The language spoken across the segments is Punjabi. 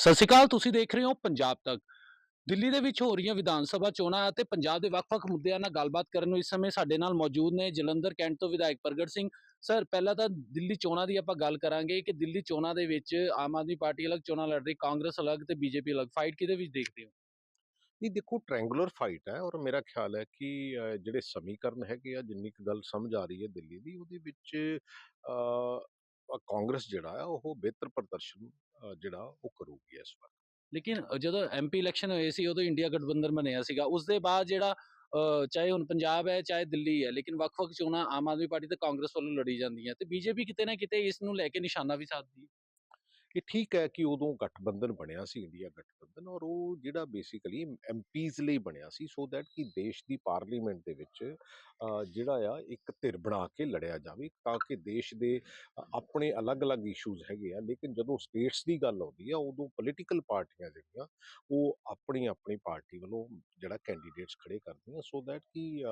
ਸਤਿ ਸ਼੍ਰੀ ਅਕਾਲ, ਤੁਸੀਂ ਦੇਖ ਰਹੇ ਹੋ ਪੰਜਾਬ ਤੱਕ। ਦਿੱਲੀ ਦੇ ਵਿੱਚ ਹੋ ਰਹੀਆਂ ਵਿਧਾਨ ਸਭਾ ਚੋਣਾਂ ਅਤੇ ਪੰਜਾਬ ਦੇ ਵੱਖ-ਵੱਖ ਮੁੱਦਿਆਂ ਨਾਲ ਗੱਲਬਾਤ ਕਰਨ ਨੂੰ ਇਸ ਸਮੇਂ ਸਾਡੇ ਨਾਲ ਮੌਜੂਦ ਨੇ ਜਲੰਧਰ ਕੈਂਟ ਤੋਂ ਵਿਧਾਇਕ ਪ੍ਰਗਟ ਸਿੰਘ। ਸਰ, ਪਹਿਲਾਂ ਤਾਂ ਦਿੱਲੀ ਚੋਣਾਂ ਦੀ ਆਪਾਂ ਗੱਲ ਕਰਾਂਗੇ ਕਿ ਦਿੱਲੀ ਚੋਣਾਂ ਦੇ ਵਿੱਚ ਆਮ ਆਦਮੀ ਪਾਰਟੀ ਅਲੱਗ ਚੋਣਾਂ ਲੜ ਰਹੀ, ਕਾਂਗਰਸ ਅਲੱਗ ਤੇ ਬੀਜੇਪੀ ਅਲੱਗ। ਫਾਈਟ ਕਿਹਦੇ ਵਿੱਚ ਦੇਖਦੇ ਹੋ? ਨਹੀਂ, ਦੇਖੋ ਟ੍ਰਾਇੰਗੂਲਰ ਫਾਈਟ ਹੈ ਔਰ ਮੇਰਾ ਖਿਆਲ ਹੈ ਕਿ ਜਿਹੜੇ ਸਮੀਕਰਨ ਹੈਗੇ ਆ, ਜਿੰਨੀ ਕੁ ਗੱਲ ਸਮਝ ਆ ਰਹੀ ਹੈ ਦਿੱਲੀ ਦੀ, ਉਹਦੇ ਵਿੱਚ ਕਾਂਗਰਸ ਜਿਹੜਾ ਹੈ ਉਹ ਬਿਹਤਰ ਪ੍ਰਦਰਸ਼ਨ ਜਿਹੜਾ ਉਹ ਕਰੂਗੀ ਇਸ ਵਾਰ। ਲੇਕਿਨ ਅ, ਜਦੋਂ ਐਮਪੀ ਇਲੈਕਸ਼ਨ ਹੋਏ ਸੀ ਉਦੋਂ ਇੰਡੀਆ ਗਠਬੰਧਨ ਬਣਿਆ ਸੀਗਾ। ਉਸ ਦੇ ਬਾਅਦ ਜਿਹੜਾ ਚਾਹੇ ਹੁਣ ਪੰਜਾਬ ਹੈ ਚਾਹੇ ਦਿੱਲੀ ਹੈ ਲੇਕਿਨ ਵੱਖ-ਵੱਖ ਚੋਣਾਂ ਆਮ ਆਦਮੀ ਪਾਰਟੀ ਤੇ ਕਾਂਗਰਸ ਵੱਲੋਂ ਲੜੀ ਜਾਂਦੀਆਂ। ਤੇ ਬੀਜੇਪੀ ਕਿਤੇ ਨਾ ਕਿਤੇ ਇਸ ਨੂੰ ਲੈ ਕੇ ਨਿਸ਼ਾਨਾ ਵੀ ਸਾਧਦੀ ਹੈ। ਕਿ ਠੀਕ ਹੈ ਕਿ ਉਦੋਂ ਗਠਬੰਧਨ ਬਣਿਆ ਸੀ, ਇੰਡੀਆ ਗਠਬੰਧਨ ਔਰ ਉਹ ਜਿਹੜਾ ਬੇਸਿਕਲੀ ਐਮਪੀਜ਼ ਲਈ ਬਣਿਆ ਸੀ ਸੋ ਦੈਟ ਕਿ ਦੇਸ਼ ਦੀ ਪਾਰਲੀਮੈਂਟ ਦੇ ਵਿੱਚ ਜਿਹੜਾ ਆ, ਇੱਕ ਧਿਰ ਬਣਾ ਕੇ ਲੜਿਆ ਜਾਵੇ ਤਾਂ ਕਿ ਦੇਸ਼ ਦੇ ਆਪਣੇ ਅਲੱਗ-ਅਲੱਗ ਇਸ਼ੂਜ਼ ਹੈਗੇ ਆ, ਲੇਕਿਨ ਜਦੋਂ ਸਟੇਟਸ ਦੀ ਗੱਲ ਆਉਂਦੀ ਆ, ਉਦੋਂ ਪੋਲੀਟੀਕਲ ਪਾਰਟੀਆਂ ਜਿਹੜੀਆਂ, ਉਹ ਆਪਣੀ ਆਪਣੀ ਪਾਰਟੀ ਵੱਲੋਂ ਜਿਹੜਾ ਕੈਂਡੀਡੇਟਸ ਖੜੇ ਕਰਦੀਆਂ ਸੋ ਦੈਟ ਕਿ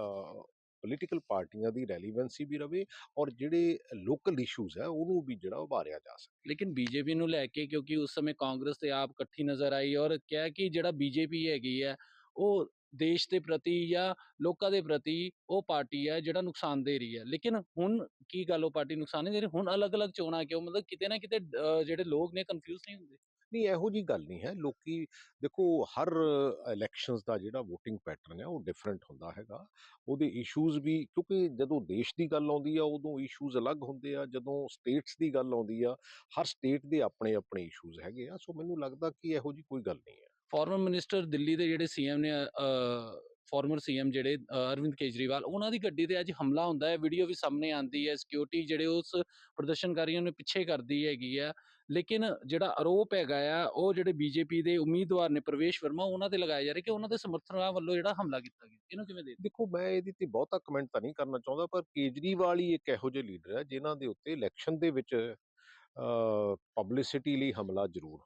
ਪੋਲੀਟੀਕਲ ਪਾਰਟੀਆਂ ਦੀ ਰੈਲੀਵੈਂਸੀ ਵੀ ਰਵੇ ਔਰ ਜਿਹੜੇ ਲੋਕਲ ਇਸ਼ੂਜ਼ ਹੈ, ਉਹਨੂੰ ਵੀ ਜਿਹੜਾ ਉਭਾਰਿਆ ਜਾ ਸਕੇ। ਲੇਕਿਨ ਬੀਜੇਪੀ ਨੂੰ ਲੈ ਕੇ ਕਿਉਂਕਿ ਉਸ ਸਮੇਂ ਕਾਂਗਰਸ ਤੇ ਆਪ ਇਕੱਠੀ ਨਜ਼ਰ ਆਈ ਔਰ ਕਿਹਾ ਕਿ ਜਿਹੜਾ ਬੀਜੇਪੀ ਹੈਗੀ ਹੈ, ਉਹ ਦੇਸ਼ ਦੇ ਪ੍ਰਤੀ ਜਾਂ ਲੋਕਾਂ ਦੇ ਪ੍ਰਤੀ ਉਹ ਪਾਰਟੀ ਹੈ ਜਿਹੜਾ ਨੁਕਸਾਨ ਦੇ ਰਹੀ ਹੈ। ਲੇਕਿਨ ਹੁਣ ਕੀ ਗੱਲ ਉਹ ਪਾਰਟੀ ਨੁਕਸਾਨ ਨਹੀਂ ਦੇ ਰਹੀ? ਹੁਣ ਅਲੱਗ-ਅਲੱਗ ਚੋਣਾਂ ਕਿਉਂ? ਮਤਲਬ ਕਿਤੇ ਨਾ ਕਿਤੇ ਜਿਹੜੇ ਲੋਕ ਨੇ ਕਨਫਿਊਜ਼ ਨਹੀਂ ਹੁੰਦੇ। ਨਹੀਂ, ਇਹੋ ਜੀ ਗੱਲ ਨਹੀਂ ਹੈ। ਲੋਕੀ ਦੇਖੋ, ਹਰ ਇਲੈਕਸ਼ਨਸ ਦਾ ਜਿਹੜਾ VOTING ਪੈਟਰਨ ਹੈ, ਉਹ ਡਿਫਰੈਂਟ ਹੁੰਦਾ ਹੈਗਾ। ਉਹਦੇ ਇਸ਼ੂਜ਼ ਵੀ, ਕਿਉਂਕਿ ਜਦੋਂ ਦੇਸ਼ ਦੀ ਗੱਲ ਆਉਂਦੀ ਆ, ਉਦੋਂ ਇਸ਼ੂਜ਼ ਅਲੱਗ ਹੁੰਦੇ ਆ। ਜਦੋਂ ਸਟੇਟਸ ਦੀ ਗੱਲ ਆਉਂਦੀ ਆ, ਹਰ ਸਟੇਟ ਦੇ ਆਪਣੇ ਆਪਣੇ ਇਸ਼ੂਜ਼ ਹੈਗੇ ਆ। ਸੋ ਮੈਨੂੰ ਲੱਗਦਾ ਕਿ ਇਹੋ ਜੀ ਕੋਈ ਗੱਲ ਨਹੀਂ ਹੈ। ਫਾਰਮਰ ਮਿਨਿਸਟਰ ਦਿੱਲੀ ਦੇ ਜਿਹੜੇ ਸੀਐਮ ਨੇ ਫਾਰਮਰ ਸੀਐਮ ਜਿਹੜੇ ਅਰਵਿੰਦ ਕੇਜਰੀਵਾਲ, ਉਹਨਾਂ ਦੀ ਗੱਡੀ ਤੇ ਅੱਜ ਹਮਲਾ ਹੁੰਦਾ ਹੈ। ਵੀਡੀਓ ਵੀ ਸਾਹਮਣੇ ਆਂਦੀ ਹੈ। ਸਿਕਿਉਰਿਟੀ ਜਿਹੜੇ ਉਸ ਪ੍ਰਦਰਸ਼ਨਕਾਰੀਆਂ ਨੂੰ ਪਿੱਛੇ ਕਰਦੀ ਹੈਗੀ ਆ ਲੇਕਿਨ ਜਿਹੜਾ ਆਰੋਪ ਹੈਗਾ ਆ, ਉਹ ਜਿਹੜੇ ਬੀਜੇਪੀ ਦੇ ਉਮੀਦਵਾਰ ਨੇ ਪ੍ਰਵੇਸ਼ ਵਰਮਾ, ਉਹਨਾਂ ਤੇ ਲਗਾਇਆ ਜਾ ਰਿਹਾ ਕਿ ਉਹਨਾਂ ਦੇ ਸਮਰਥਕਾਂ ਵੱਲੋਂ ਜਿਹੜਾ ਹਮਲਾ ਕੀਤਾ ਗਿਆ। ਇਹਨੂੰ ਕਿਵੇਂ ਦੇ ਦੇਖੋ, ਮੈਂ ਇਹਦੀ ਤੇ ਬਹੁਤਾ ਕਮੈਂਟ ਤਾਂ ਨਹੀਂ ਕਰਨਾ ਚਾਹੁੰਦਾ, ਪਰ ਕੇਜਰੀਵਾਲ ਹੀ ਇੱਕ ਇਹੋ ਜਿਹੇ ਲੀਡਰ ਹੈ ਜਿਨ੍ਹਾਂ ਦੇ ਉੱਤੇ ਇਲੈਕਸ਼ਨ ਦੇ ਵਿੱਚ ਪਬਲਿਸਿਟੀ ਲਈ ਹਮਲਾ ਜ਼ਰੂਰ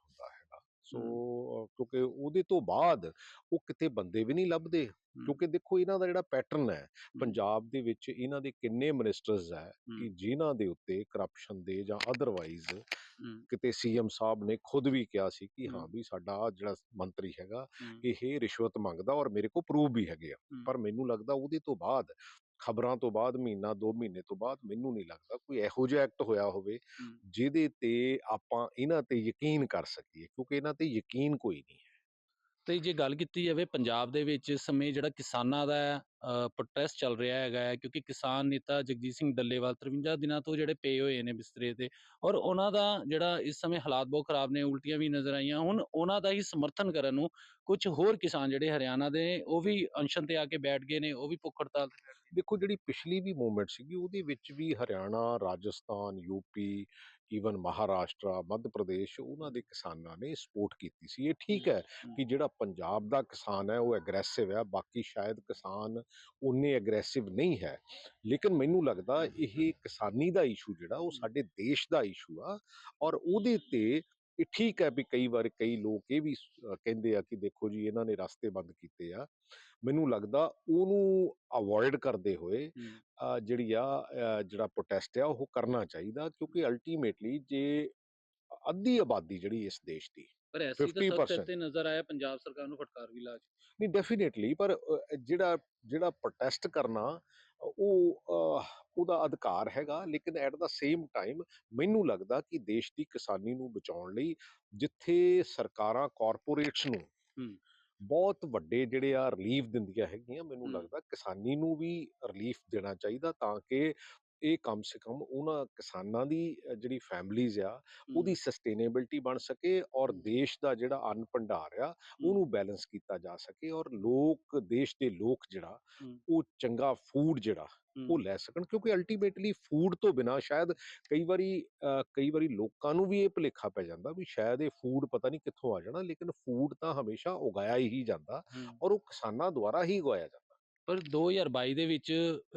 ਸੋ ਕਿਉਂਕਿ ਉਹਦੇ ਤੋਂ ਬਾਅਦ ਉਹ ਕਿਤੇ ਬੰਦੇ ਵੀ ਨਹੀਂ ਲੱਭਦੇ। ਕਿਉਂਕਿ ਦੇਖੋ ਇਹਨਾਂ ਦਾ ਜਿਹੜਾ ਪੈਟਰਨ ਹੈ ਪੰਜਾਬ ਦੇ ਵਿੱਚ ਇਹਨਾਂ ਦੇ ਕਿੰਨੇ ਮਿਨਿਸਟਰਸ ਹੈ ਕਿ ਜਿਨ੍ਹਾਂ ਦੇ ਉੱਤੇ ਕਰਪਸ਼ਨ ਦੇ ਜਾਂ ਅਦਰਵਾਈਜ਼ ਕਿਤੇ ਸੀਐਮ ਸਾਹਿਬ ਨੇ ਖੁਦ ਵੀ ਕਿਹਾ ਸੀ ਕਿ ਹਾਂ। ਵੀ ਸਾਡਾ ਜਿਹੜਾ ਮੰਤਰੀ ਹੈਗਾ ਇਹ ਰਿਸ਼ਵਤ ਮੰਗਦਾ ਔਰ ਮੇਰੇ ਕੋਲ ਪ੍ਰੂਫ ਵੀ ਹੈਗੇ ਆ। ਪਰ ਮੈਨੂੰ ਲੱਗਦਾ ਉਹਦੇ ਤੋਂ ਬਾਅਦ ਖਬਰਾਂ ਤੋਂ ਬਾਅਦ ਮਹੀਨਾ ਦੋ ਮਹੀਨੇ ਤੋਂ ਬਾਅਦ ਮੈਨੂੰ ਨਹੀਂ ਲੱਗਦਾ ਕੋਈ ਇਹੋ ਜਿਹਾ ਐਕਟ ਹੋਇਆ ਹੋਵੇ। ਜਿਹਦੇ ਤੇ ਆਪਾਂ ਇਹਨਾਂ ਤੇ ਯਕੀਨ ਕਰ ਸਕੀਏ ਕਿਉਂਕਿ ਇਹਨਾਂ ਤੇ ਯਕੀਨ ਕੋਈ ਨਹੀਂ ਹੈ ਤੇ ਜੇ ਗੱਲ ਕੀਤੀ ਜਾਵੇ ਪੰਜਾਬ ਦੇ ਵਿੱਚ ਇਸ ਸਮੇਂ ਜਿਹੜਾ ਕਿਸਾਨਾਂ ਦਾ ਪ੍ਰੋਟੈਸਟ ਚੱਲ ਰਿਹਾ ਹੈਗਾ ਹੈ, ਕਿਉਂਕਿ ਕਿਸਾਨ ਨੇਤਾ ਜਗਜੀਤ ਸਿੰਘ ਡੱਲੇਵਾਲ 53 ਦਿਨਾਂ ਤੋਂ ਜਿਹੜੇ ਪਏ ਹੋਏ ਨੇ ਬਿਸਤਰੇ ਤੇ ਔਰ ਉਹਨਾਂ ਦਾ ਜਿਹੜਾ ਇਸ ਸਮੇਂ ਹਾਲਾਤ ਬਹੁਤ ਖਰਾਬ ਨੇ, ਉਲਟੀਆਂ ਵੀ ਨਜ਼ਰ ਆਈਆਂ, ਹੁਣ ਉਹਨਾਂ ਦਾ ਹੀ ਸਮਰਥਨ ਕਰਨ ਨੂੰ ਕੁਝ ਹੋਰ ਕਿਸਾਨ ਜਿਹੜੇ ਹਰਿਆਣਾ ਦੇ ਉਹ ਵੀ ਅਨਸ਼ਨ ਤੇ ਆ ਕੇ ਬੈਠ ਗਏ ਨੇ, ਉਹ ਵੀ ਭੁੱਖ ਹੜਤਾਲ ਦੇਖੋ ਜਿਹੜੀ ਪਿਛਲੀ ਵੀ ਮੂਵਮੈਂਟ ਸੀਗੀ, ਉਹਦੇ ਵਿੱਚ ਵੀ ਹਰਿਆਣਾ, ਰਾਜਸਥਾਨ ਯੂਪੀ ਈਵਨ ਮਹਾਰਾਸ਼ਟਰ ਮੱਧ ਪ੍ਰਦੇਸ਼ ਉਹਨਾਂ ਦੇ ਕਿਸਾਨਾਂ ਨੇ ਸਪੋਰਟ ਕੀਤੀ ਸੀ ਇਹ ਠੀਕ ਹੈ। ਕਿ ਜਿਹੜਾ ਪੰਜਾਬ ਦਾ ਕਿਸਾਨ ਹੈ ਉਹ ਐਗਰੈਸਿਵ ਹੈ ਬਾਕੀ ਸ਼ਾਇਦ ਕਿਸਾਨ ਉਨੇ ਐਗਰੈਸਿਵ ਨਹੀਂ ਹੈ ਲੇਕਿਨ ਮੈਨੂੰ ਲੱਗਦਾ ਇਹ ਕਿਸਾਨੀ ਦਾ ਇਸ਼ੂ ਜਿਹੜਾ ਉਹ ਸਾਡੇ ਦੇਸ਼ ਦਾ ਇਸ਼ੂ ਆ ਔਰ ਉਹਦੇ ਤੇ ਇਹ ਠੀਕ ਹੈ ਵੀ ਕਈ ਵਾਰ ਕਈ ਲੋਕ ਇਹ ਵੀ ਕਹਿੰਦੇ ਆ ਕਿ ਦੇਖੋ ਜੀ ਇਹਨਾਂ ਨੇ ਰਸਤੇ ਬੰਦ ਕੀਤੇ ਆ। ਮੈਨੂੰ ਲੱਗਦਾ ਉਹਨੂੰ ਅਵੋਇਡ ਕਰਦੇ ਹੋਏ ਜਿਹੜੀ ਆ ਜਿਹੜਾ ਪ੍ਰੋਟੈਸਟ ਆ ਉਹ ਕਰਨਾ ਚਾਹੀਦਾ ਕਿਉਂਕਿ ਅਲਟੀਮੇਟਲੀ ਜੇ ਅੱਧੀ ਆਬਾਦੀ ਜਿਹੜੀ ਇਸ ਦੇਸ਼ ਦੀ ਪਰ ਐਸੀ ਤਾਂ ਸਭ 50% ਤੇ ਨਜ਼ਰ ਆਇਆ ਪੰਜਾਬ ਸਰਕਾਰ ਨੂੰ ਫਟਕਾਰ ਵੀ ਲਾ ਨਹੀਂ ਡੈਫੀਨੇਟਲੀ ਪਰ ਜਿਹੜਾ ਜਿਹੜਾ ਪ੍ਰੋਟੈਸਟ ਕਰਨਾ ਉਹ ਉਹਦਾ ਅਧਿਕਾਰ ਹੈਗਾ ਲੇਕਿਨ ਐਟ ਦਾ ਸੇਮ ਟਾਈਮ ਮੈਨੂੰ ਲੱਗਦਾ ਕਿ ਦੇਸ਼ ਦੀ ਕਿਸਾਨੀ ਨੂੰ ਬਚਾਉਣ ਲਈ ਜਿੱਥੇ ਸਰਕਾਰਾਂ ਕਾਰਪੋਰੇਟਸ ਨੂੰ। ਬਹੁਤ ਵੱਡੇ ਜਿਹੜੇ ਆ ਰਿਲੀਫ ਦਿੰਦੀਆਂ ਹੈਗੀਆਂ ਮੈਨੂੰ। ਲੱਗਦਾ ਕਿਸਾਨੀ ਨੂੰ ਵੀ ਰਿਲੀਫ ਦੇਣਾ ਚਾਹੀਦਾ ਤਾਂ ਕਿ ਇਹ ਕਮ ਸੇ ਕਮ ਉਹਨਾਂ ਕਿਸਾਨਾਂ ਦੀ ਜਿਹੜੀ ਫੈਮਲੀਜ਼ ਆ ਉਹਦੀ ਸਸਟੇਨੇਬਿਲਟੀ ਬਣ ਸਕੇ ਔਰ ਦੇਸ਼ ਦਾ ਜਿਹੜਾ ਅੰਨ ਭੰਡਾਰ ਆ ਉਹਨੂੰ ਬੈਲੈਂਸ ਕੀਤਾ ਜਾ ਸਕੇ ਔਰ ਲੋਕ ਦੇਸ਼ ਦੇ ਲੋਕ ਜਿਹੜਾ। ਉਹ ਚੰਗਾ ਫੂਡ ਜਿਹੜਾ। ਉਹ ਲੈ ਸਕਣ ਕਿਉਂਕਿ ਅਲਟੀਮੇਟਲੀ ਫੂਡ ਤੋਂ ਬਿਨਾ ਸ਼ਾਇਦ ਕਈ ਵਾਰੀ ਕਈ ਵਾਰੀ ਲੋਕਾਂ ਨੂੰ ਵੀ ਇਹ ਭੁਲੇਖਾ ਪੈ ਜਾਂਦਾ ਵੀ ਸ਼ਾਇਦ ਇਹ ਫੂਡ ਪਤਾ ਨਹੀਂ ਕਿੱਥੋਂ ਆ ਜਾਣਾ ਲੇਕਿਨ ਫੂਡ ਤਾਂ ਹਮੇਸ਼ਾ ਉਗਾਇਆ ਹੀ ਜਾਂਦਾ। ਔਰ ਉਹ ਕਿਸਾਨਾਂ ਦੁਆਰਾ ਹੀ ਉਗਾਇਆ ਜਾਂਦਾ ਪਰ 2022 ਦੇ ਵਿੱਚ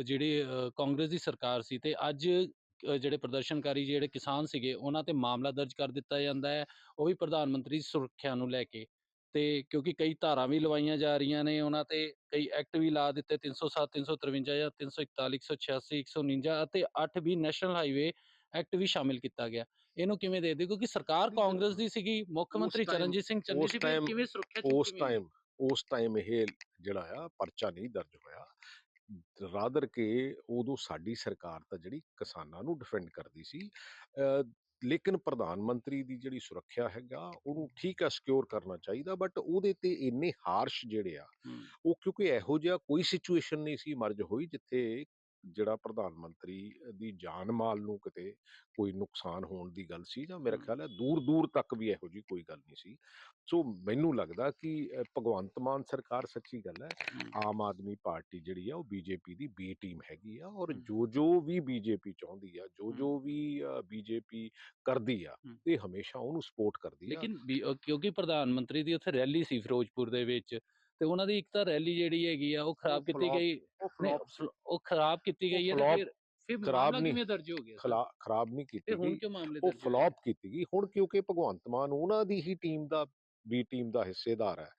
ਜਿਹੜੇ ਕਾਂਗਰਸ ਦੀ ਸਰਕਾਰ ਸੀ ਤੇ ਅੱਜ ਜਿਹੜੇ ਪ੍ਰਦਰਸ਼ਨਕਾਰੀ ਜਿਹੜੇ ਕਿਸਾਨ ਸੀਗੇ ਉਹਨਾਂ ਤੇ ਮਾਮਲਾ ਦਰਜ ਕਰ ਦਿੱਤਾ ਜਾਂਦਾ ਹੈ ਉਹ ਵੀ ਪ੍ਰਧਾਨ ਮੰਤਰੀ ਦੀ ਸੁਰੱਖਿਆ ਨੂੰ ਲੈ ਕੇ ਤੇ ਕਿਉਂਕਿ ਕਈ ਧਾਰਾਂ ਵੀ ਲਵਾਈਆਂ ਜਾ ਰਹੀਆਂ ਨੇ ਉਹਨਾਂ ਤੇ ਕਈ ਐਕਟ ਵੀ ਲਾ ਦਿੱਤੇ 307 353 ਜਾਂ 341 186 149 ਅਤੇ 8 ਵੀ ਨੈਸ਼ਨਲ ਹਾਈਵੇ ਐਕਟ ਵੀ ਸ਼ਾਮਿਲ ਕੀਤਾ ਗਿਆ ਇਹਨੂੰ ਕਿਵੇਂ ਦੇਖਦੇ ਹੋ? ਕਿਉਂਕਿ ਸਰਕਾਰ। ਕਾਂਗਰਸ ਦੀ ਸੀਗੀ ਮੁੱਖ ਮੰਤਰੀ ਚਰਨਜੀਤ ਸਿੰਘ ਚੰਨੀ ਸੀ ਕਿਵੇਂ ਸੁਰੱਖਿਆ ਉਸ? ਟਾਈਮ ਉਸ ਟਾਈਮ ਇਹ ਜਿਹੜਾ ਆ ਪਰਚਾ ਨਹੀਂ ਦਰਜ ਹੋਇਆ। ਰਾਦਰ ਕੇ ਉਦੋਂ ਸਾਡੀ ਸਰਕਾਰ ਤਾਂ ਜਿਹੜੀ ਕਿਸਾਨਾਂ ਨੂੰ ਡਿਫੈਂਡ ਕਰਦੀ ਸੀ ਲੇਕਿਨ ਪ੍ਰਧਾਨ ਮੰਤਰੀ ਦੀ ਜਿਹੜੀ ਸੁਰੱਖਿਆ ਹੈਗਾ ਉਹਨੂੰ ਠੀਕ ਆ ਸਿਕਿਉਰ ਕਰਨਾ ਚਾਹੀਦਾ ਬਟ ਉਹਦੇ ਤੇ ਇੰਨੇ ਹਾਰਸ਼ ਜਿਹੜੇ ਆ ਉਹ ਕਿਉਂਕਿ ਇਹੋ ਜਿਹਾ ਕੋਈ ਸਿਚੁਏਸ਼ਨ ਨਹੀਂ ਸੀ ਮਰਜ ਹੋਈ ਜਿੱਥੇ ਜਿਹੜਾ ਪ੍ਰਧਾਨ ਮੰਤਰੀ ਦੀ ਜਾਨ ਮਾਲ ਨੂੰ ਕਿਤੇ ਕੋਈ ਨੁਕਸਾਨ ਹੋਣ ਦੀ ਗੱਲ ਸੀ ਜਾਂ ਮੇਰਾ। ਖਿਆਲ ਹੈ ਦੂਰ ਦੂਰ ਤੱਕ ਵੀ ਇਹੋ ਜੀ ਕੋਈ ਗੱਲ ਨਹੀਂ ਸੀ ਸੋ ਮੈਨੂੰ ਲੱਗਦਾ ਕਿ ਭਗਵੰਤ ਮਾਨ ਸਰਕਾਰ ਸੱਚੀ ਗੱਲ ਹੈ ਆਮ ਆਦਮੀ ਪਾਰਟੀ ਜਿਹੜੀ ਆ ਉਹ ਬੀਜੇਪੀ ਦੀ ਬੀ ਟੀਮ ਹੈਗੀ ਆ ਔਰ। ਜੋ ਜੋ ਵੀ ਬੀਜੇਪੀ ਚਾਹੁੰਦੀ ਆ ਜੋ। ਜੋ ਵੀ ਬੀਜੇਪੀ ਕਰਦੀ ਆ। ਇਹ ਹਮੇਸ਼ਾ ਉਹਨੂੰ ਸਪੋਰਟ ਕਰਦੀ ਆ ਲੇਕਿਨ ਕਿਉਂਕਿ ਪ੍ਰਧਾਨ ਮੰਤਰੀ ਦੀ ਉੱਥੇ ਰੈਲੀ ਸੀ ਫਿਰੋਜ਼ਪੁਰ ਦੇ ਵਿੱਚ ਤੇ ਉਹਨਾਂ ਦੀ ਇੱਕ ਤਾਂ ਰੈਲੀ ਜਿਹੜੀ ਹੈਗੀ ਆ ਉਹ ਖਰਾਬ ਕੀਤੀ ਗਈ ਉਹ ਖਰਾਬ ਕੀਤੀ ਗਈ ਹੈ ਤੇ ਫਿਰ ਫਿਰ ਖਰਾਬ ਨਹੀਂ- ਦਰਜ ਹੋ ਗਿਆ? ਖਰਾਬ ਨਹੀਂ ਕੀਤੀ ਤੇ ਹੁਣ ਕਿਉਂ ਮਾਮਲੇ ਉਹ? ਫਲॉप ਕੀਤੀ ਗਈ। ਹੁਣ ਕਿਉਂਕਿ ਭਗਵੰਤ ਮਾਨ ਉਹਨਾਂ ਦੀ ਹੀ ਟੀਮ ਦਾ ਬੀ ਟੀਮ ਦਾ ਹਿੱਸੇਦਾਰ ਹੈ।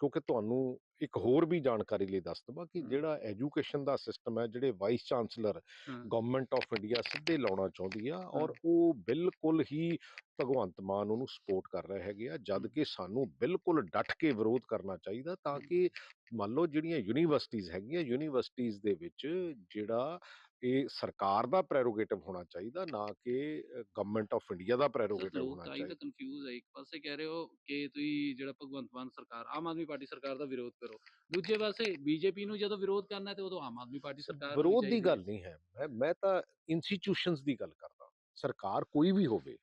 ਕਿਉਂਕਿ ਤੁਹਾਨੂੰ ਇੱਕ ਹੋਰ ਵੀ ਜਾਣਕਾਰੀ ਲਈ ਦੱਸ ਦਵਾਂ ਕਿ। ਜਿਹੜਾ ਐਜੂਕੇਸ਼ਨ ਦਾ ਸਿਸਟਮ ਹੈ ਜਿਹੜੇ vice chancellor government of India ਸਿੱਧੇ ਲਾਉਣਾ ਚਾਹੁੰਦੀ ਆ ਔਰ ਉਹ ਬਿਲਕੁਲ ਹੀ ਭਗਵੰਤ ਮਾਨ ਉਹਨੂੰ ਸਪੋਰਟ ਕਰ ਰਹੇ ਹੈਗੇ ਆ ਜਦ। ਕਿ ਸਾਨੂੰ ਬਿਲਕੁਲ ਡਟ ਕੇ ਵਿਰੋਧ ਕਰਨਾ ਚਾਹੀਦਾ ਤਾਂ ਕਿ ਮੰਨ ਲਓ ਜਿਹੜੀਆਂ ਯੂਨੀਵਰਸਿਟੀਆਂ ਹੈਗੀਆਂ ਯੂਨੀਵਰਸਿਟੀਆਂ ਦੇ ਵਿੱਚ ਜਿਹੜਾ ਇਹ ਸਰਕਾਰ ਦਾ ਪ੍ਰੈਰੋਗੇਟਿਵ ਹੋਣਾ ਚਾਹੀਦਾ ਨਾ ਕਿ ਗਵਰਨਮੈਂਟ ਆਫ ਇੰਡੀਆ ਦਾ ਪ੍ਰੈਰੋਗੇਟਿਵ ਹੋਣਾ ਚਾਹੀਦਾ ਤਾਂ ਕਨਫਿਊਜ਼ ਹੈ ਇੱਕ ਪਾਸੇ ਕਹਿ ਰਹੇ ਹੋ ਕਿ ਤੁਸੀਂ ਜਿਹੜਾ ਭਗਵੰਤ ਮਾਨ ਸਰਕਾਰ ਆਮ ਆਦਮੀ ਪਾਰਟੀ ਸਰਕਾਰ ਦਾ ਵਿਰੋਧ ਕਰੋ। ਦੂਜੇ ਪਾਸੇ ਬੀਜੇਪੀ ਨੂੰ ਜਦੋਂ ਵਿਰੋਧ ਕਰਨਾ ਹੈ ਤੇ ਉਦੋਂ ਆਮ ਆਦਮੀ ਪਾਰਟੀ ਸਰਕਾਰ ਵਿਰੋਧ ਦੀ। ਗੱਲ ਨਹੀਂ ਹੈ। ਮੈਂ ਮੈਂ ਤਾਂ ਇੰਸਟੀਟਿਊਸ਼ਨਸ ਦੀ ਗੱਲ ਕਰਦਾ। ਸਰਕਾਰ ਕੋਈ ਵੀ ਹੋਵੇ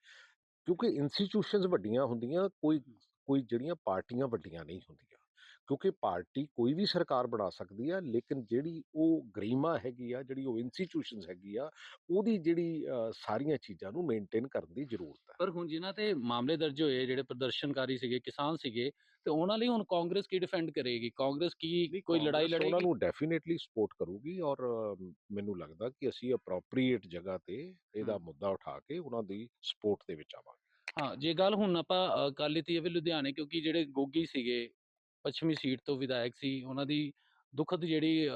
ਕਿਉਂਕਿ ਇੰਸਟੀਟਿਊਸ਼ਨਸ ਵੱਡੀਆਂ ਹੁੰਦੀਆਂ ਕੋਈ ਕੋਈ ਜਿਹੜੀਆਂ ਪਾਰਟੀਆਂ ਵੱਡੀਆਂ ਨਹੀਂ ਹੁੰਦੀਆਂ। ਕਿਉਂਕਿ ਪਾਰਟੀ ਕੋਈ ਵੀ ਸਰਕਾਰ ਬਣਾ ਸਕਦੀ ਆ ਲੇਕਿਨ ਜਿਹੜੀ ਉਹ ਗਰੀਮਾ ਹੈਗੀ ਆ ਜਿਹੜੀ ਉਹ ਇੰਸਟੀਟਿਊਸ਼ਨਸ ਹੈਗੀ ਆ ਉਹਦੀ ਜਿਹੜੀ ਸਾਰੀਆਂ ਚੀਜ਼ਾਂ ਨੂੰ ਮੇਨਟੇਨ ਕਰਨ ਦੀ ਜ਼ਰੂਰਤ ਹੈ। ਪਰ ਹੁਣ ਜਿਨ੍ਹਾਂ ਤੇ ਮਾਮਲੇ ਦਰਜ ਹੋਏ ਜਿਹੜੇ ਪ੍ਰਦਰਸ਼ਨਕਾਰੀ ਸੀਗੇ ਕਿਸਾਨ ਸੀਗੇ ਤੇ ਉਹਨਾਂ ਲਈ ਹੁਣ ਕਾਂਗਰਸ ਕੀ ਡਿਫੈਂਡ ਕਰੇਗੀ? ਕਾਂਗਰਸ ਕੀ ਕੋਈ ਲੜਾਈ ਕਾਂਗਰਸ ਉਹਨਾਂ ਲੜੇਗੀ ਨੂੰ ਡੈਫੀਨੇਟਲੀ ਸਪੋਰਟ ਕਰੂਗੀ ਔਰ ਮੈਨੂੰ ਲੱਗਦਾ ਕਿ ਅਸੀਂ ਅਪਰੋਪਰੀਏਟ ਜਗ੍ਹਾ ਤੇ ਇਹਦਾ। ਮੁੱਦਾ ਉਠਾ ਕੇ ਉਹਨਾਂ ਦੀ ਸਪੋਰਟ ਦੇ ਵਿੱਚ ਆਵਾਂਗੇ। ਹਾਂ ਜੇ ਗੱਲ ਹੁਣ ਆਪਾਂ ਕਰ ਲਿੱਤੀ ਜਾਵੇ ਲੁਧਿਆਣੇ ਕਿਉਂਕਿ ਜਿਹੜੇ ਗੋਗੀ ਸੀਗੇ ਪੱਛਮੀ ਸੀਟ ਤੋਂ ਵਿਧਾਇਕ ਸੀ ਉਹਨਾਂ ਦੀ ਦੁਖਦ ਜਿਹੜੀ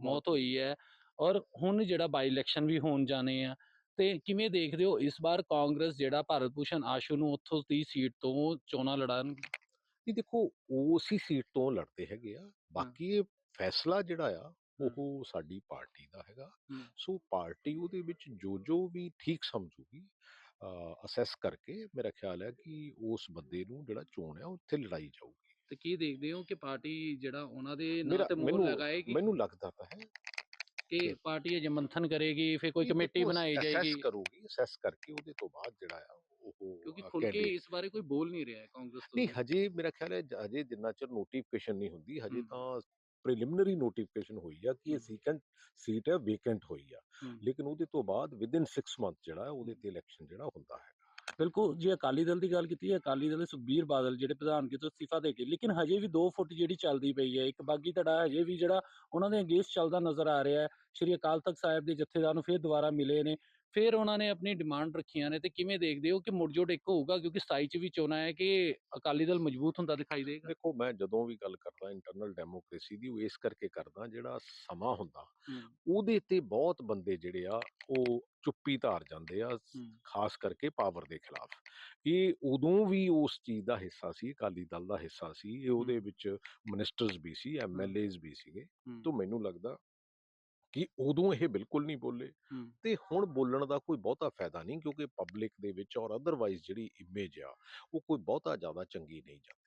ਮੌਤ ਹੋਈ ਹੈ ਔਰ ਹੁਣ ਜਿਹੜਾ ਬਾਈ ਇਲੈਕਸ਼ਨ ਵੀ ਹੋਣ ਜਾਣੇ ਆ ਤੇ ਕਿਵੇਂ ਦੇਖਦੇ ਹੋ ਇਸ ਵਾਰ ਕਾਂਗਰਸ ਜਿਹੜਾ ਭਾਰਤ ਭੂਸ਼ਣ ਆਸ਼ੂ ਨੂੰ ਉੱਥੋਂ ਦੀ ਸੀਟ ਤੋਂ ਚੋਣਾਂ ਲੜਨ? ਇਹ ਦੇਖੋ ਉਸੇ ਸੀਟ ਤੋਂ ਲੜਦੇ ਹੈਗੇ ਆ ਬਾਕੀ ਇਹ ਫੈਸਲਾ ਜਿਹੜਾ ਆ ਉਹ ਸਾਡੀ ਪਾਰਟੀ ਦਾ ਹੈਗਾ। ਸੋ ਪਾਰਟੀ ਉਹਦੇ ਵਿੱਚ ਜੋ ਜੋ ਵੀ ਠੀਕ ਸਮਝੂਗੀ ਅਸੈਸ ਕਰਕੇ ਮੇਰਾ ਖਿਆਲ ਹੈ ਕਿ ਉਸ ਬੰਦੇ ਨੂੰ ਜਿਹੜਾ ਚੋਣ ਆ ਉੱਥੇ ਲੜਾਈ ਜਾਊਗੀ। ਤੇ ਕੀ ਦੇਖਦੇ ਹੋ ਕਿ ਪਾਰਟੀ ਜਿਹੜਾ ਉਹਨਾਂ ਦੇ ਨਾਂ ਮੇਰਾ ਤੇ ਮੋਹਰ ਮੈਨੂੰ ਲਗਾਏਗੀ ਮੈਨੂੰ ਲੱਗਦਾ ਤਾਂ ਹੈ ਕਿ ਪਾਰਟੀ ਅਜੇ ਮੰਥਨ ਕਰੇਗੀ ਫਿਰ ਕੋਈ ਕਮੇਟੀ ਬਣਾਈ ਜਾਏਗੀ ਕਰੂਗੀ ਅਸੈਸ ਕਰਕੇ ਉਹਦੇ ਤੋਂ ਬਾਅਦ ਜਿਹੜਾ ਆ ਉਹ ਕਿਉਂਕਿ ਖੁੱਲ ਕੇ candidate- ਇਸ ਬਾਰੇ ਕੋਈ ਬੋਲ ਨਹੀਂ ਰਿਹਾ ਹੈ ਕਾਂਗਰਸ ਤੋਂ ਨਹੀਂ ਹਜੇ ਮੇਰਾ ਖਿਆਲ ਹੈ ਜ- ਹਜੇ ਜਿੰਨਾ ਚਿਰ ਨੋਟੀਫਿਕੇਸ਼ਨ ਨਹੀਂ ਹੁੰਦੀ ਹਜੇ ਹਮ। ਤਾਂ ਪ੍ਰੀਲਿਮਿਨਰੀ ਨੋਟੀਫਿਕੇਸ਼ਨ ਹੋਈ ਆ ਕਿ ਇਹ ਹਮ। ਸੀਕੈਂਟ ਸੀਟ ਹੈ ਵੇਕੈਂਟ ਹੋਈ ਆ ਹਮ। ਲੇਕਿਨ ਉਹਦੇ ਤੋਂ ਬਾਅਦ ਵਿਦਿਨ 6 ਮੰਥ ਜਿਹੜਾ ਹੈ ਉਹਦੇ ਤੇ ਇਲੈਕਸ਼ਨ ਜਿਹੜਾ ਹੁੰਦਾ ਹੈ ਬਿਲਕੁਲ, ਜੇ ਅਕਾਲੀ ਦਲ ਦੀ ਗੱਲ ਕੀਤੀ ਹੈ, ਅਕਾਲੀ ਦਲ ਦੇ ਸੁਖਬੀਰ ਬਾਦਲ ਜਿਹੜੇ ਪ੍ਰਧਾਨਗੀ ਤੋਂ ਅਸਤੀਫਾ ਦੇ ਕੇ, ਲੇਕਿਨ ਹਜੇ ਵੀ 2 ਫੁੱਟ ਜਿਹੜੀ ਚੱਲਦੀ ਪਈ ਹੈ, ਇੱਕ ਬਾਗੀ ਧੜਾ ਹਜੇ ਵੀ ਜਿਹੜਾ ਉਹਨਾਂ ਦੇ ਅਗੇਂਸਟ ਚੱਲਦਾ ਨਜ਼ਰ ਆ ਰਿਹਾ ਹੈ, ਸ਼੍ਰੀ ਅਕਾਲ ਤਖਤ ਸਾਹਿਬ ਦੇ ਜਥੇਦਾਰ ਨੂੰ ਫਿਰ ਦੁਬਾਰਾ ਮਿਲੇ ਨੇ ਫਿਰ ਉਹਨਾਂ ਨੇ ਆਪਣੀ ਡਿਮਾਂਡ ਰੱਖੀਆਂ ਨੇ ਤੇ ਕਿਵੇਂ ਦੇਖਦੇ ਹੋ ਕਿ ਮੁਰਜੋੜ ਇੱਕ ਹੋਊਗਾ? ਕਿਉਂਕਿ 27 ਚ ਵੀ ਚੋਣਾਂ ਹੈ ਕਿ ਅਕਾਲੀ ਦਲ ਮਜ਼ਬੂਤ ਹੁੰਦਾ ਦਿਖਾਈ ਦੇਗਾ। ਦੇਖੋ ਮੈਂ ਜਦੋਂ ਵੀ ਗੱਲ ਕਰਦਾ ਇੰਟਰਨਲ ਡੈਮੋਕ੍ਰੇਸੀ ਦੀ ਉਹ ਇਸ ਕਰਕੇ ਕਰਦਾ ਜਿਹੜਾ ਸਮਾਂ ਹੁੰਦਾ ਉਹਦੇ ਤੇ ਬਹੁਤ ਬੰਦੇ ਜਿਹੜੇ ਆ ਉਹ ਚੁੱਪੀ ਧਾਰ ਜਾਂਦੇ ਆ ਖਾਸ ਕਰਕੇ ਪਾਵਰ ਦੇ ਖਿਲਾਫ। ਇਹ ਉਦੋਂ ਵੀ ਉਸ ਚੀਜ਼ ਦਾ ਹਿੱਸਾ ਸੀ ਅਕਾਲੀ ਦਲ ਦਾ ਹਿੱਸਾ ਸੀ ਇਹ ਉਹਦੇ ਵਿੱਚ ਮਿਨਿਸਟਰਸ ਵੀ ਸੀ ਐਮਐਲਏਜ਼ ਵੀ ਸੀਗੇ। ਤੋਂ ਮੈਨੂੰ ਲੱਗਦਾ ਕਿ ਉਦੋਂ ਇਹ ਬਿਲਕੁਲ ਨਹੀਂ ਬੋਲੇ। ਤੇ ਹੁਣ ਬੋਲਣ ਦਾ ਕੋਈ ਬਹੁਤਾ ਫਾਇਦਾ ਨਹੀਂ ਕਿਉਂਕਿ ਪਬਲਿਕ ਦੇ ਵਿੱਚ ਔਰ ਅਦਰਵਾਈਜ਼ ਜਿਹੜੀ ਇਮੇਜ ਆ ਉਹ ਕੋਈ ਬਹੁਤਾ ਜ਼ਿਆਦਾ ਚੰਗੀ ਨਹੀਂ ਜਾਂਦੀ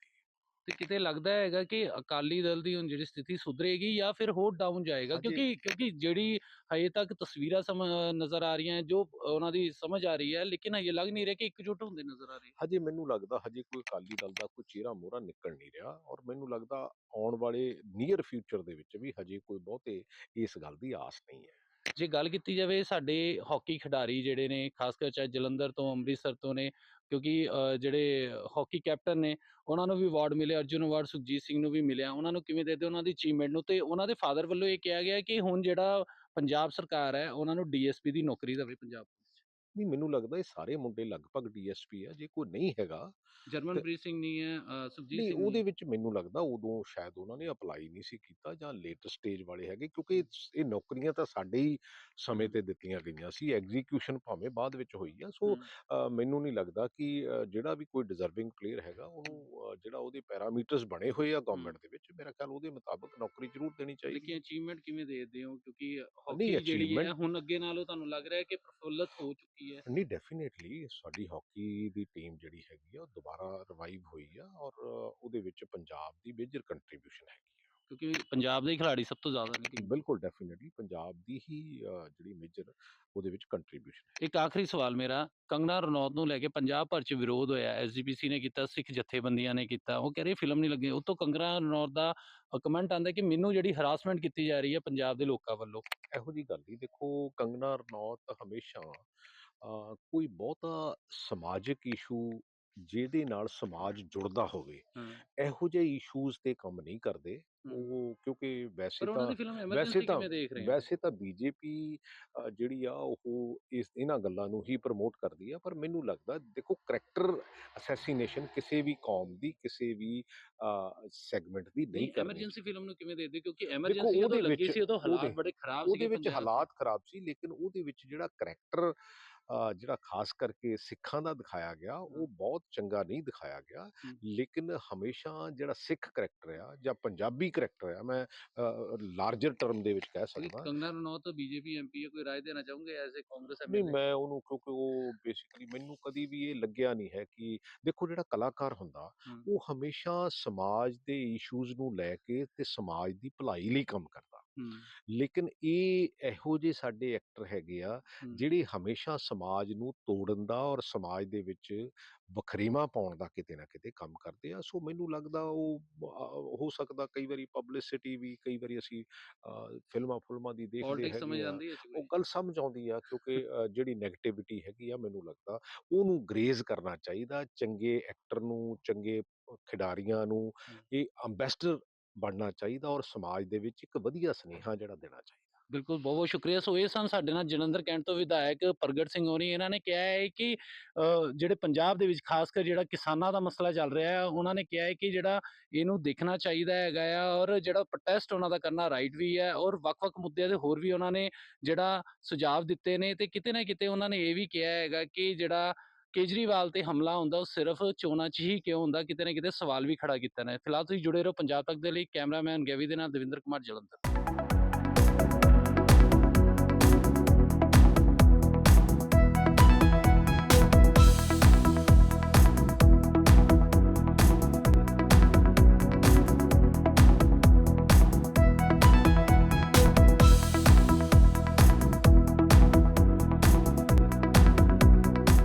ਤੇ ਕਿਤੇ ਲੱਗਦਾ ਹੈਗਾ ਕਿ ਅਕਾਲੀ ਦਲ ਦੀ ਹੁਣ ਜਿਹੜੀ ਸਥਿਤੀ ਸੁਧਰੇਗੀ ਜਾਂ ਫਿਰ ਹੋਰ ਡਾਊਨ ਜਾਏਗਾ? ਕਿਉਂਕਿ ਕਿਉਂਕਿ ਜਿਹੜੀ ਹਜੇ ਤੱਕ ਤਸਵੀਰਾਂ ਸਮ ਨਜ਼ਰ ਆ ਰਹੀਆਂ ਜੋ ਉਹਨਾਂ ਦੀ ਸਮਝ ਆ ਰਹੀ ਹੈ ਲੇਕਿਨ ਹਜੇ ਲੱਗ ਨਹੀਂ ਰਿਹਾ ਕਿ ਇਕਜੁੱਟ ਹੁੰਦੇ ਨਜ਼ਰ ਆ ਰਹੇ। ਹਜੇ ਮੈਨੂੰ ਲੱਗਦਾ ਹਜੇ ਕੋਈ ਅਕਾਲੀ ਦਲ ਦਾ ਕੋਈ ਚਿਹਰਾ ਮੋਹਰਾ ਨਿਕਲ ਨਹੀਂ ਰਿਹਾ ਔਰ ਮੈਨੂੰ ਲੱਗਦਾ ਆਉਣ ਵਾਲੇ ਨੀਅਰ ਫਿਊਚਰ ਦੇ ਵਿੱਚ ਵੀ ਹਜੇ ਕੋਈ ਬਹੁਤੇ ਇਸ ਗੱਲ ਦੀ ਆਸ ਨਹੀਂ ਹੈ। ਜੇ ਗੱਲ ਕੀਤੀ ਜਾਵੇ ਸਾਡੇ ਹਾਕੀ ਖਿਡਾਰੀ ਜਿਹੜੇ ਨੇ ਖਾਸ ਕਰ ਚਾਹੇ ਜਲੰਧਰ ਤੋਂ ਅੰਮ੍ਰਿਤਸਰ ਤੋਂ ਨੇ ਕਿਉਂਕਿ ਜਿਹੜੇ ਹਾਕੀ ਕੈਪਟਨ ਨੇ, ਉਹਨਾਂ ਨੂੰ ਵੀ ਅਵਾਰਡ ਮਿਲੇ, ਅਰਜੁਨ ਅਵਾਰਡ, ਸੁਖਜੀਤ ਸਿੰਘ ਨੂੰ ਵੀ ਮਿਲਿਆ। ਉਹਨਾਂ ਨੂੰ ਕਿਵੇਂ ਦੇਦੇ ਉਹਨਾਂ ਦੀ ਅਚੀਵਮੈਂਟ ਨੂੰ? ਤੇ ਉਹਨਾਂ ਦੇ ਫਾਦਰ ਵੱਲੋਂ ਇਹ ਕਿਹਾ ਗਿਆ ਕਿ ਹੁਣ ਜਿਹੜਾ ਪੰਜਾਬ ਸਰਕਾਰ ਹੈ, ਉਹਨਾਂ ਨੂੰ ਡੀਐਸਪੀ ਦੀ ਨੌਕਰੀ ਦੇਵੇ ਪੰਜਾਬ ਨਹੀਂ ਮੈਨੂੰ ਲੱਗਦਾ ਇਹ ਸਾਰੇ ਮੁੰਡੇ ਲਗਭਗ ਡੀਐਸਪੀ ਆ ਜੇ ਕੋਈ ਨਹੀਂ ਹੈਗਾ ਜਰਮਨਪ੍ਰੀਤ ਸਿੰਘ ਨਹੀਂ ਹੈ ਅ, ਸੁਖਜੀਤ ਨਹੀਂ ਸਿੰਘ ਉਹਦੇ ਵਿੱਚ ਮੈਨੂੰ ਲੱਗਦਾ ਉਦੋਂ ਸ਼ਾਇਦ ਉਹਨਾਂ ਨੇ ਅਪਲਾਈ ਨਹੀਂ ਸੀ ਕੀਤਾ ਜਾਂ ਲੇਟ ਸਟੇਜ ਵਾਲੇ ਹੈਗੇ ਕਿਉਂਕਿ ਇਹ ਨੌਕਰੀਆਂ ਤਾਂ ਸਾਡੇ ਹੀ ਸਮੇਂ। ਤੇ ਦਿੱਤੀਆਂ ਗਈਆਂ ਸੀ ਐਗਜ਼ੀਕਿਊਸ਼ਨ ਭਾਵੇਂ ਬਾਅਦ ਵਿੱਚ ਹੋਈ ਆ ਸੋ ਹਮ, ਅ, ਮੈਨੂੰ ਨਹੀਂ ਲੱਗਦਾ ਕਿ ਅ, ਜਿਹੜਾ ਵੀ ਕੋਈ ਡਿਜ਼ਰਵਿੰਗ ਪਲੇਅਰ ਹੈਗਾ ਉਹਨੂੰ ਅ, ਜਿਹੜਾ ਉਹਦੇ ਪੈਰਾਮੀਟਰਸ ਬਣੇ ਹੋਏ ਆ ਗਵਰਨਮੈਂਟ ਦੇ ਵਿੱਚ ਮੇਰਾ ਖਿਆਲ ਉਹਦੇ ਮੁਤਾਬਕ ਨੌਕਰੀ ਜ਼ਰੂਰ ਦੇਣੀ ਚਾਹੀਦੀ ਲੇਕਿਨ ਅਚੀਵਮੈਂਟ ਕਿਵੇਂ ਦੇਖਦੇ ਹੋ? ਕਿਉਂਕਿ ਹਾਕੀ ਜਿਹੜੀ ਹੈ achievement- ਹੁਣ ਅੱਗੇ ਨਾਲੋਂ ਤੁਹਾਨੂੰ ਲੱਗ ਰਿਹਾ ਹੈ ਕਿ ਪ੍ਰਫੁੱਲਤ ਹੋ ਚੁੱਕੀ ਹੈ। ਨਹੀਂ ਡੈਫੀਨੇਟਲੀ ਸਾਡੀ ਹਾਕੀ ਦੀ ਟੀਮ ਜਿਹੜੀ ਹੈਗੀ ਆ ਉਹ ਦੁਬਾਰਾ ਰਿਵਾਈਵ ਹੋਈ ਆ ਔਰ ਉਹਦੇ ਵਿੱਚ ਪੰਜਾਬ ਦੀ ਮੇਜਰ ਕੰਟਰੀਬਿਊਸ਼ਨ ਹੈਗੀ ਆ। ਕਿਉਂਕਿ ਪੰਜਾਬ ਦੇ ਹੀ ਖਿਡਾਰੀ ਸਭ ਤੋਂ ਜ਼ਿਆਦਾ ਨੇ ਕਿ- ਬਿਲਕੁਲ ਡੈਫੀਨੇਟਲੀ ਪੰਜਾਬ ਦੀ ਹੀ ਜਿਹੜੀ ਮੇਜਰ ਉਹਦੇ ਵਿੱਚ ਕੰਟਰੀਬਿਊਸ਼ਨ ਇੱਕ ਆਖਰੀ ਸਵਾਲ ਮੇਰਾ ਕੰਗਨਾ ਰਣੌਤ ਨੂੰ ਲੈ ਕੇ ਪੰਜਾਬ ਭਰ ਚ ਵਿਰੋਧ ਹੋਇਆ ਐਸਜੀਪੀਸੀ ਨੇ ਕੀਤਾ ਸਿੱਖ ਜਥੇਬੰਦੀਆਂ ਨੇ ਕੀਤਾ ਉਹ ਕਹ ਰਹੇ ਫਿਲਮ ਨਹੀਂ ਲੱਗੀ। ਉਤੋਂ ਕੰਗਨਾ ਰਣੌਤ ਦਾ ਕਮੈਂਟ ਆਂਦਾ ਕਿ ਮੈਨੂੰ ਜਿਹੜੀ ਹਰਾਸਮੈਂਟ ਕੀਤੀ ਜਾ ਰਹੀ ਹੈ ਪੰਜਾਬ ਦੇ ਲੋਕਾਂ ਵੱਲੋਂ। ਇਹੋ ਜੀ ਗੱਲ ਨਹੀਂ ਦੇਖੋ ਕੰਗਨਾ ਰਣੌਤ ਹਮੇਸ਼ਾ ਕੋਈ ਬਹੁਤਾ ਸਮਾਜਿਕ ਇਸ਼ੂ ਜਿਹਦੇ ਨਾਲ ਸਮਾਜ ਜੁੜਦਾ ਹੋਵੇ ਇਹੋ ਜਿਹੇ ਇਸ਼ੂਜ਼ ਤੇ ਕੰਮ ਨਹੀਂ ਕਰਦੇ। ਉਹ ਕਿਉਂਕਿ ਵੈਸੇ ਪਰ ਉਹਨਾਂ ਤਾਂ ਦੀ ਫਿਲਮ ਵੈਸੇ ਐਮਰਜੈਂਸੀ ਤਾਂ ਕਿਵੇਂ ਦੇਖ ਰਹੇ ਹੋ ਵੈਸੇ ਤਾਂ ਬੀਜੇਪੀ ਜਿਹੜੀ ਆ ਉਹ ਇਸ ਇਹਨਾਂ ਗੱਲਾਂ ਨੂੰ ਹੀ ਪ੍ਰਮੋਟ ਕਰਦੀ ਆ ਪਰ ਮੈਨੂੰ ਲੱਗਦਾ ਦੇਖੋ ਕਰੈਕਟਰ ਅਸੈਸੀਨੇਸ਼ਨ ਕਿਸੇ ਵੀ ਕੌਮ ਦੀ ਕਿਸੇ ਵੀ ਸੈਗਮੈਂਟ ਦੀ ਨਹੀਂ ਨਹੀਂ ਕਰਨੀ ਐਮਰਜੈਂਸੀ ਫਿਲਮ ਨੂੰ ਕਿਵੇਂ ਦੇਖਦੇ ਹੋ? ਕਿਉਂਕਿ ਐਮਰਜੈਂਸੀ ਉਹਦੇ ਜਦੋਂ ਲੱਗੀ ਵਿੱਚ- ਸੀ ਉਦੋਂ ਹਾਲਾਤ ਉਹਦੇ- ਬੜੇ ਖਰਾਬ ਉਹਦੇ ਸੀਗੇ ਵਿੱਚ ਪੰਜਾਬ 'ਚ। ਹਾਲਾਤ ਖਰਾਬ ਸੀ ਲੇਕਿਨ ਉਹਦੇ ਵਿੱਚ ਜਿਹੜਾ ਕਰੈਕਟਰ ਜਿਹੜਾ ਖਾਸ ਕਰਕੇ ਸਿੱਖਾਂ ਦਾ ਦਿਖਾਇਆ ਗਿਆ ਉਹ ਬਹੁਤ ਚੰਗਾ ਨਹੀਂ ਦਿਖਾਇਆ ਗਿਆ। ਲੇਕਿਨ ਹਮੇਸ਼ਾ ਜਿਹੜਾ ਸਿੱਖ ਕਰੈਕਟਰ ਆ ਜਾਂ ਪੰਜਾਬੀ ਕਰੈਕਟਰ ਆ ਮੈਂ ਲਾਰਜਰ ਟਰਮ ਦੇ ਵਿੱਚ ਕਹਿ ਸਕਦਾ। ਕੰਗਨਾ ਰਣੌਤ ਬੀਜੇਪੀ ਐਮਪੀ ਹੈ ਕੋਈ ਰਾਏ ਦੇਣਾ ਚਾਹੋਗੇ ਐਜ਼ ਅ ਕਾਂਗਰਸ ਨਹੀਂ ਐਮਐਲਏ ਮੈਂ ਉਹਨੂੰ ਕਿਉਂਕਿ ਉਹ ਬੇਸਿਕਲੀ ਮੈਨੂੰ ਕਦੀ ਵੀ ਇਹ ਲੱਗਿਆ ਨਹੀਂ ਹੈ ਕਿ ਦੇਖੋ ਜਿਹੜਾ ਕਲਾਕਾਰ ਹੁੰਦਾ। ਉਹ ਹਮੇਸ਼ਾ ਸਮਾਜ ਦੇ ਇਸ਼ੂਜ਼ ਨੂੰ ਲੈ ਕੇ ਤੇ ਸਮਾਜ ਦੀ ਭਲਾਈ ਲਈ ਕੰਮ ਕਰਦਾ। ਲੇਕਿਨ ਇਹ ਇਹੋ ਜਿਹੇ ਸਾਡੇ ਐਕਟਰ ਹੈਗੇ ਆ ਜਿਹੜੇ ਹਮੇਸ਼ਾ ਸਮਾਜ ਨੂੰ ਤੋੜਨ ਦਾ ਔਰ ਸਮਾਜ ਦੇ ਵਿੱਚ ਵਖਰੇਵਾਂ ਪਾਉਣ ਦਾ ਕਿਤੇ ਨਾ ਕਿਤੇ ਕੰਮ ਕਰਦੇ ਆ। ਸੋ ਮੈਨੂੰ ਲੱਗਦਾ ਉਹ ਹੋ ਸਕਦਾ ਕਈ ਵਾਰੀ ਪਬਲਿਸਿਟੀ ਵੀ ਕਈ ਵਾਰੀ ਅਸੀਂ ਫਿਲਮਾਂ ਫੁਲਮਾਂ ਦੀ ਦੇਖਦੇ ਸਮਝ ਆਉਂਦੀ ਹੈ ਇਸ ਉਹ ਗੱਲ ਸਮਝ ਆਉਂਦੀ ਆ ਕਿਉਂਕਿ ਜਿਹੜੀ 네ਗੇਟਿਵਿਟੀ ਹੈਗੀ ਆ ਮੈਨੂੰ ਲੱਗਦਾ ਉਹਨੂੰ ਗਰੇਜ਼ ਕਰਨਾ ਚਾਹੀਦਾ ਚੰਗੇ ਐਕਟਰ ਨੂੰ ਚੰਗੇ ਖਿਡਾਰੀਆਂ ਨੂੰ। ਇਹ ਅੰਬੈਸਡਰ ਬਣਨਾ ਚਾਹੀਦਾ ਔਰ ਸਮਾਜ ਦੇ ਵਿੱਚ ਇੱਕ ਵਧੀਆ ਸੁਨੇਹਾ ਜਿਹੜਾ ਦੇਣਾ ਚਾਹੀਦਾ। ਬਿਲਕੁਲ ਬਹੁਤ ਬਹੁਤ ਸ਼ੁਕਰੀਆ। ਸੋ ਇਹ ਸਨ ਸਾਡੇ ਨਾਲ ਜਲੰਧਰ ਕੈਂਟ ਤੋਂ ਵਿਧਾਇਕ ਪ੍ਰਗਟ ਸਿੰਘ ਹੋਣੀ ਇਹਨਾਂ ਨੇ ਕਿਹਾ ਹੈ ਕਿ ਜਿਹੜੇ ਪੰਜਾਬ ਦੇ ਵਿੱਚ ਖਾਸ ਕਰ ਜਿਹੜਾ ਕਿਸਾਨਾਂ ਦਾ ਮਸਲਾ ਚੱਲ ਰਿਹਾ ਹੈ, ਉਹਨਾਂ ਨੇ ਕਿਹਾ ਹੈ ਕਿ ਜਿਹੜਾ ਇਹਨੂੰ ਦੇਖਣਾ ਚਾਹੀਦਾ ਹੈਗਾ ਆ ਔਰ ਜਿਹੜਾ ਪ੍ਰੋਟੈਸਟ ਉਹਨਾਂ ਦਾ ਕਰਨਾ ਰਾਈਟ ਵੀ ਹੈ ਔਰ ਵੱਖ-ਵੱਖ ਮੁੱਦਿਆਂ ਦੇ ਹੋਰ ਵੀ ਉਹਨਾਂ ਨੇ ਜਿਹੜਾ ਸੁਝਾਅ ਦਿੱਤੇ ਨੇ ਤੇ ਕਿਤੇ ਨਾ ਕਿਤੇ ਉਹਨਾਂ ਨੇ ਇਹ ਵੀ ਕਿਹਾ ਹੈਗਾ ਕਿ ਜਿਹੜਾ ਕੇਜਰੀਵਾਲ ਤੇ ਹਮਲਾ ਹੁੰਦਾ, ਉਹ ਸਿਰਫ ਚੋਣਾਂ 'ਚ ਹੀ ਕਿਉਂ ਹੁੰਦਾ? ਕਿਤੇ ਨਾ ਕਿਤੇ ਸਵਾਲ ਵੀ ਖੜਾ ਕੀਤਾ ਨੇ। ਫਿਲਹਾਲ ਤੁਸੀਂ ਜੁੜੇ ਰਹੋ ਪੰਜਾਬ ਤੱਕ ਦੇ ਲਈ। ਕੈਮਰਾਮੈਨ ਗੈਵੀ ਦੇ ਨਾਲ ਦਵਿੰਦਰ ਕੁਮਾਰ ਜਲੰਧਰ।